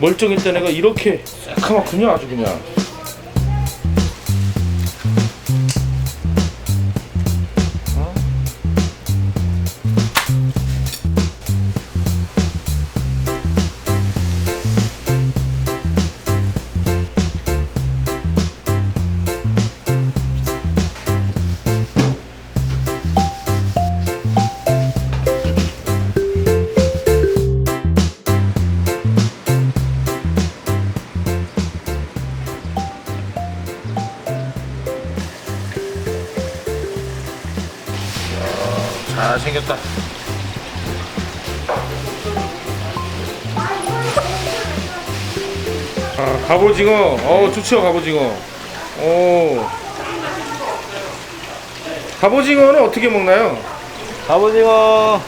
멀쩡했던 애가 이렇게 새카맣군요 아주 그냥 생겼다. 아 갑오징어. 어 좋죠 갑오징어. 오. 갑오징어는 어떻게 먹나요? 갑오징어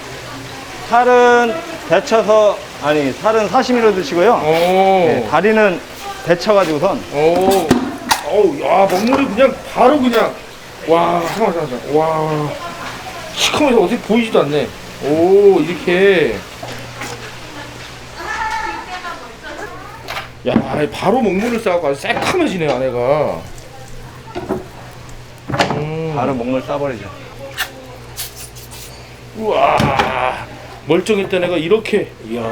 살은 데쳐서 아니 살은 사시미로 드시고요. 오. 네, 다리는 데쳐가지고선. 오, 어우, 야, 먹물이 그냥 바로 그냥, 와, 잠깐만, 잠깐만. 와, 시커면서 어떻게 보이지도 않네. 오, 이렇게. 야, 바로 먹물을 싸고 아주 새카매지네, 아내가. 음, 바로 목물 싸버리죠. 우와, 멀쩡했던 애가 이렇게, 이야.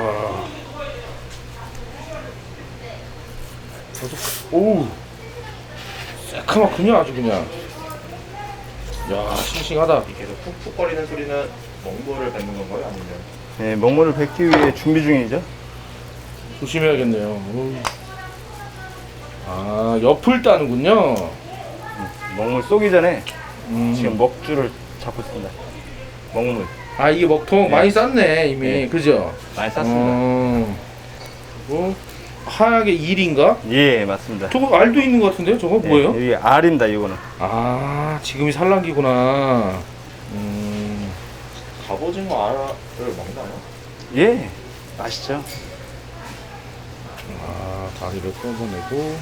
오우. 새카맣군요 아주 그냥 야 싱싱하다 계속 푹푹거리는 소리는 멍보를 뱉는 건가요? 아니면 네, 목물을 뱉기 위해 준비 중이죠. 조심해야겠네요 어우. 아 옆을 따는군요 먹물 쏘기 전에 음. 지금 먹줄을 잡고 있습니다. 먹물 아 이게 먹통 네. 많이 쌌네 이미 네. 그죠? 많이 쌌습니다. 어. 그리고 하얗게 일인가? 예, 맞습니다. 저거 알도 있는 것 같은데요? 저거 뭐예요? 네, 이게 알입니다. 이거는 아 지금이 산란기구나 음. 갑오징어 알을 먹나요? 예, 맛있죠. 아 다리를 끊어내고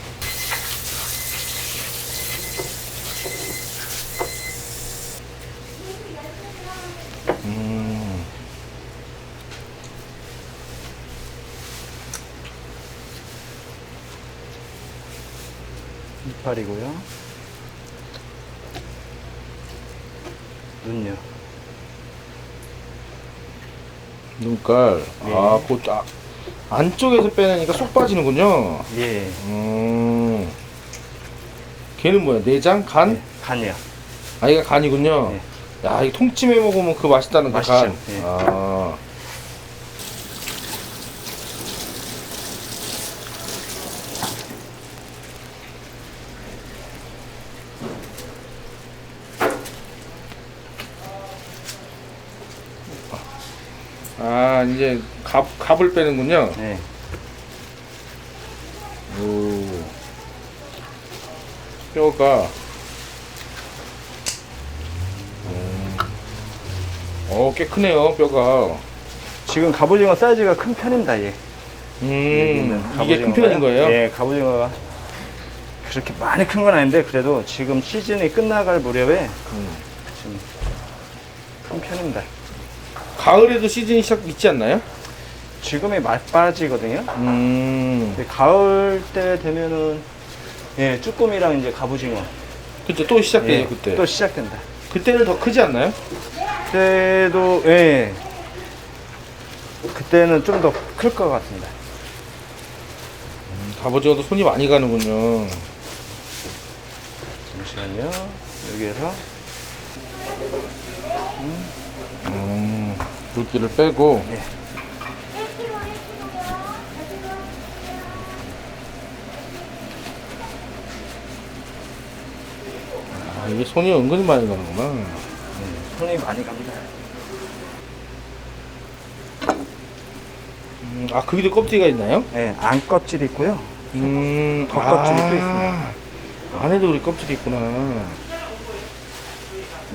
28이고요. 눈요. 눈깔. 예. 아, 그 아, 안쪽에서 빼내니까 쏙 빠지는군요. 예. 음. 걔는 뭐야? 내장, 간? 예. 간이요. 아, 이가 간이군요. 예. 야, 이 통찜해 먹으면 그 맛있다는 그 맛있죠. 간. 예. 아. 아, 이제 갑, 갑을 빼는군요. 네. 오. 뼈가 음. 어, 꽤 크네요, 뼈가. 지금 갑오징어 사이즈가 큰 편입니다. 예. 음, 이게 큰 편인 거예요? 예, 갑오징어가 그렇게 많이 큰 건 아닌데 그래도 지금 시즌이 끝나갈 무렵에 음. 지금 큰 편입니다. 가을에도 시즌이 시작 있지 않나요? 지금이 말바지거든요. 음, 근데 가을 때 되면은 예, 쭈꾸미랑 이제 갑오징어 그때 또 시작돼요, 예, 그때. 또 시작된다. 그때는 더 크지 않나요? 그때도 예. 그때는 좀 더 클 것 같습니다. 갑오징어도 손이 많이 가는군요. 잠시만요. 여기에서 음, 물기를 빼고. 예. 아, 이게 손이 은근히 많이 가는구나. 손이 많이 갑니다. 음, 아, 거기도 껍데기가 있나요? 예, 안 껍질이 있고요. 음, 겉껍질이 또 아, 안에도 우리 껍질이 있구나.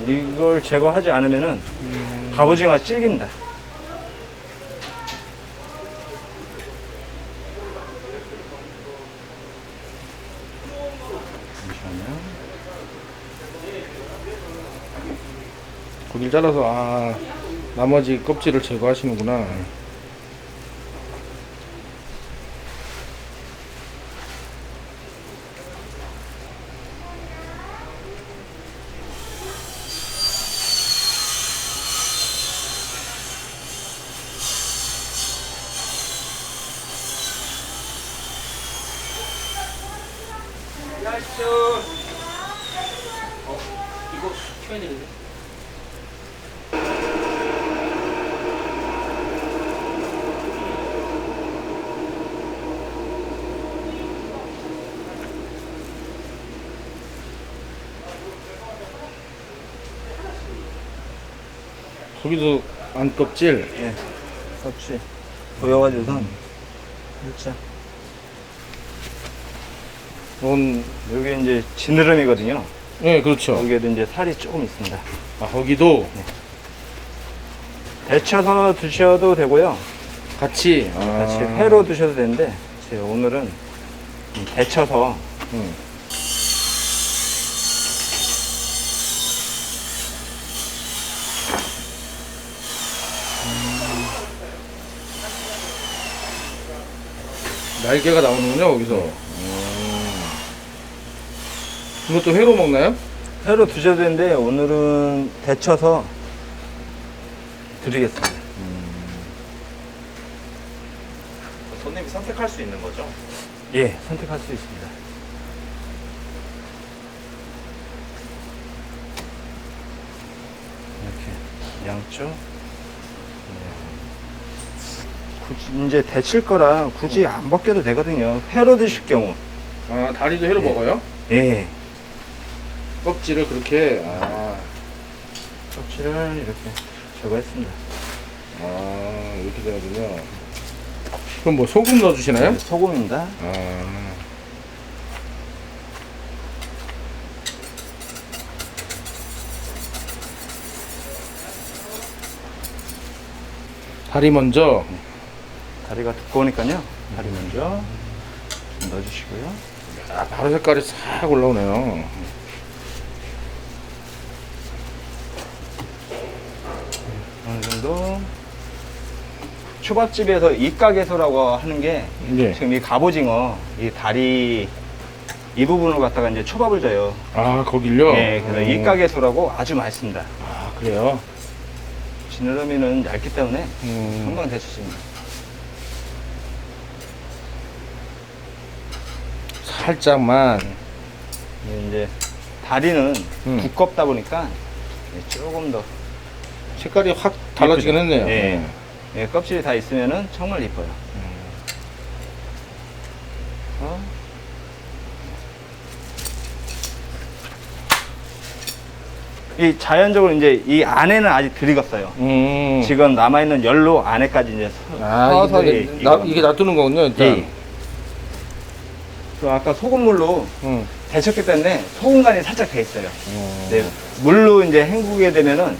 이걸 제거하지 않으면은 갑오징어가 질긴다. 잠시만요. 고기를 잘라서 아 나머지 껍질을 제거하시는구나. 어, 이거 켜야 되는데. 거기도 안껍질. 예. 섭취. 보여가지고선. 진짜. 넌, 여기 이제 지느러미거든요. 예, 그렇죠. 여기에도 이제 살이 조금 있습니다. 아, 거기도 데쳐서 드셔도 되고요. 같이. 아. 같이 회로 드셔도 되는데, 제가 오늘은 이 데쳐서 음. 날개가 나오는군요, 거기서. 음. 이것도 회로 먹나요? 회로 드셔도 되는데, 오늘은 데쳐서 드리겠습니다. 손님이 선택할 수 있는 거죠? 예, 선택할 수 있습니다. 이렇게 양쪽. 네. 굳이 이제 데칠 거라 굳이 안 벗겨도 되거든요. 회로 드실 경우. 아, 다리도 회로 예. 먹어요? 예. 껍질을 그렇게. 아, 껍질을 이렇게 제거했습니다. 아 이렇게 되는군요. 그럼 뭐 소금 넣어주시나요? 네, 소금입니다. 아. 다리 먼저. 다리가 두꺼우니까요. 다리 먼저 좀 넣어주시고요. 아, 바로 색깔이 싹 올라오네요. 어느 정도 초밥집에서 입가개소라고 하는 게 네. 지금 이 갑오징어 이 다리 이 부분을 갖다가 이제 초밥을 줘요. 아 거길요? 예, 그래서 음. 입가개소라고 아주 맛있습니다. 아 그래요? 지느러미는 얇기 때문에 음. 금방 데쳐집니다. 살짝만. 예, 이제 다리는 음. 두껍다 보니까 예, 조금 더 색깔이 확 달라지긴 예쁘죠? 했네요. 예. 예, 껍질이 다 있으면은 정말 이뻐요. 어? 이 자연적으로 이제 이 안에는 아직 덜 익었어요. 음. 지금 남아있는 열로 안에까지 이제 서- 아 서서히 이게, 나, 익어갑니다. 이게 놔두는 거군요 일단. 예. 그 아까 소금물로 음. 데쳤기 때문에 소금 간이 살짝 돼 있어요. 음. 네, 물로 이제 헹구게 되면은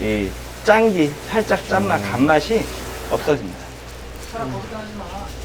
이 짠기, 살짝 짠맛, 음. 간맛이 없어집니다. 야.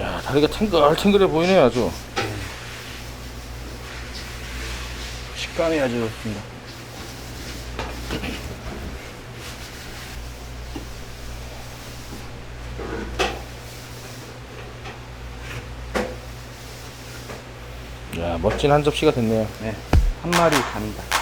다리가 탱글탱글해 보이네요 아주 식감이 아주 좋습니다. 야 멋진 한 접시가 됐네요 네, 한 마리 갑니다.